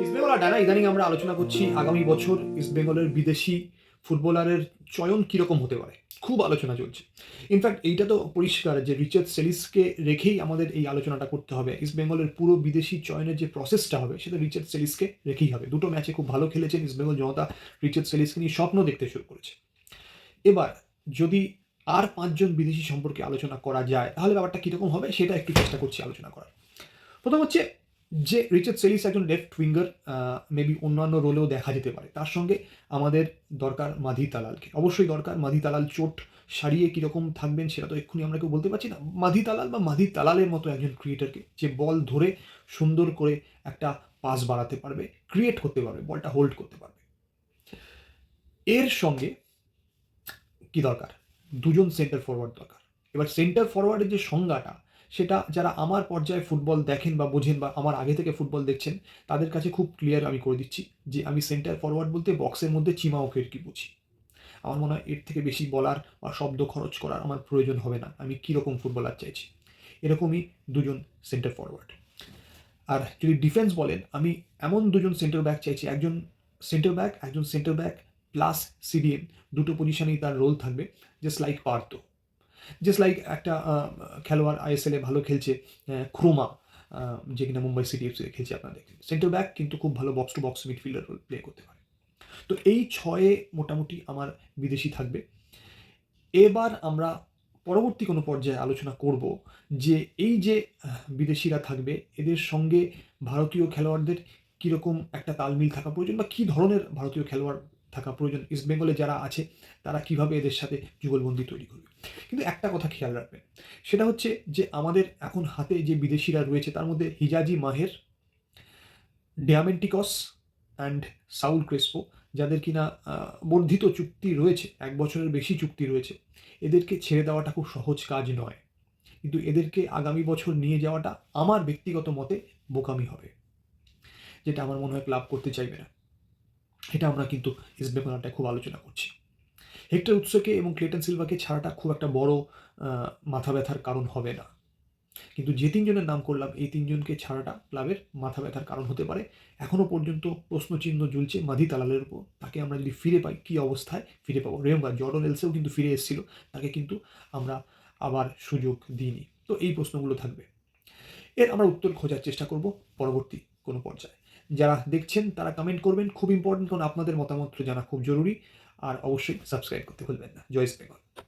ইস্টবেঙ্গল ডানা ইদানিং আমরা আলোচনা করছি আগামী বছর ইস্টবেঙ্গলের বিদেশি ফুটবলারের চয়ন কীরকম হতে পারে? খুব আলোচনা চলছে। ইনফ্যাক্ট এইটা তো পরিষ্কার যে রিচার্ড সেলিসকে রেখেই আমাদের এই আলোচনাটা করতে হবে। ইস্টবেঙ্গলের পুরো বিদেশি চয়নের যে প্রসেসটা হবে, সেটা রিচার্ড সেলিসকে রেখেই হবে। দুটো ম্যাচে খুব ভালো খেলেছেন ইস্টবেঙ্গল জনতা। রিচার্ড সেলিসকে নিয়ে স্বপ্ন দেখতে শুরু করেছে। এবার, যদি আর পাঁচজন বিদেশি সম্পর্কে আলোচনা করা যায়, তাহলে ব্যাপারটা কীরকম হবে সেটা একটু চেষ্টা করছি আলোচনা করার। প্রথম হচ্ছে যে রিচার্ড সেলিস একজন লেফট উইঙ্গার মেবি অন্যান্য রোলেও দেখা যেতে পারে। তার সঙ্গে আমাদের দরকার মাধি তালালকে। অবশ্যই দরকার মাধি তালাল চোট সারিয়ে কীরকম থাকবেন সেটা তো এক্ষুনি আমরা কেউ বলতে পারছি না। মাধি তালাল বা মাধি তালালের মতো একজন ক্রিয়েটারকে যে বল ধরে সুন্দর করে একটা পাস বাড়াতে পারবে ক্রিয়েট করতে পারবে বলটা হোল্ড করতে পারবে। এর সঙ্গে কি দরকার? দুজন সেন্টার ফরওয়ার্ড দরকার। এবার সেন্টার ফরওয়ার্ডের যে সংজ্ঞাটা সেটা যারা আমার পর্যায়ে ফুটবল দেখেন বা বোঝেন বা আমার আগে থেকে ফুটবল দেখছেন, তাদের কাছে খুব ক্লিয়ার আমি করে দিচ্ছি যে আমি সেন্টার ফরওয়ার্ড বলতে বক্সের মধ্যে চিমাওকের কি বুঝি। আমার মনে হয় এর থেকে বেশি বলার বা শব্দ খরচ করার আমার প্রয়োজন হবে না, আমি কীরকম ফুটবলার চাইছি। এরকমই দুজন সেন্টার ফরওয়ার্ড আর যদি ডিফেন্স বলেন, আমি এমন দুজন সেন্টার ব্যাক চাইছি, একজন সেন্টার ব্যাক একজন সেন্টার ব্যাক প্লাস সিডিএম দুটো পজিশনেই তার রোল থাকবে just like Partha. Just like একটা খেলোয়াড় আইএসএলে ভালো খেলছে ক্রোমা যে কিনা মুম্বাই সিটি এফসি খেলছে আপনারা দেখছেন। সেন্টার ব্যাক কিন্তু খুব ভালো box to box midfielder role play করতে পারে। তো এই ছয়ে মোটামুটি আমার বিদেশি থাকবে। এবার আমরা পরবর্তী কোনো পর্যায়ে আলোচনা করব যে এই যে বিদেশিরা থাকবে, এদের সঙ্গে ভারতীয় খেলোয়াড়দের কীরকম একটা তালমিল থাকা প্রয়োজন বা কী ধরনের ভারতীয় খেলোয়াড় থাকা প্রয়োজন। ইস্ট বেঙ্গলে যারা আছে, তারা কীভাবে এদের সাথে যুগলবন্দি তৈরি করবে? কিন্তু একটা কথা খেয়াল রাখবেন, সেটা হচ্ছে যে আমাদের এখন হাতে যে বিদেশিরা রয়েছে, তার মধ্যে Hijazi Maher, Diamantakos and Saul Crespo, যাদের কিনা বর্ধিত চুক্তি রয়েছে, এক বছরের বেশি চুক্তি রয়েছে, এদেরকে ছেড়ে দেওয়াটা খুব সহজ কাজ নয়। কিন্তু এদেরকে আগামী বছর নিয়ে যাওয়াটা আমার ব্যক্তিগত মতে বোকামি হবে, যেটা আমার মনে হয় ক্লাব করতে চাইবে না। এটা আমরা কিন্তু ইস্ট বেঙ্গলটা খুব আলোচনা করছি। হেক্টর উৎসকে এবং ক্লেটন সিলভাকে ছাড়াটা খুব একটা বড় মাথা ব্যথার কারণ হবে না। কিন্তু যে তিনজনের নাম করলাম, এই তিনজনকে ছাড়াটা ক্লাবের মাথা ব্যথার কারণ হতে পারে। এখনও পর্যন্ত প্রশ্নচিহ্ন ঝুলছে মাধি তালালের উপর। তাকে আমরা যদি ফিরে পাই, কী অবস্থায় ফিরে পাবো? রেমবার জর্ডন এলসেও কিন্তু ফিরে এসেছিল। তাকে কিন্তু আমরা আবার সুযোগ দিইনি। তো এই প্রশ্নগুলো থাকবে। এর আমরা উত্তর খোঁজার চেষ্টা করব পরবর্তী কোনো পর্যায়ে। যারা দেখছেন, তারা কমেন্ট করবেন। খুব ইম্পর্টেন্ট কারণ আপনাদের মতামত জানা খুব জরুরি। আর অবশ্যই সাবস্ক্রাইব করতে ভুলবেন না। জয় বেঙ্গল।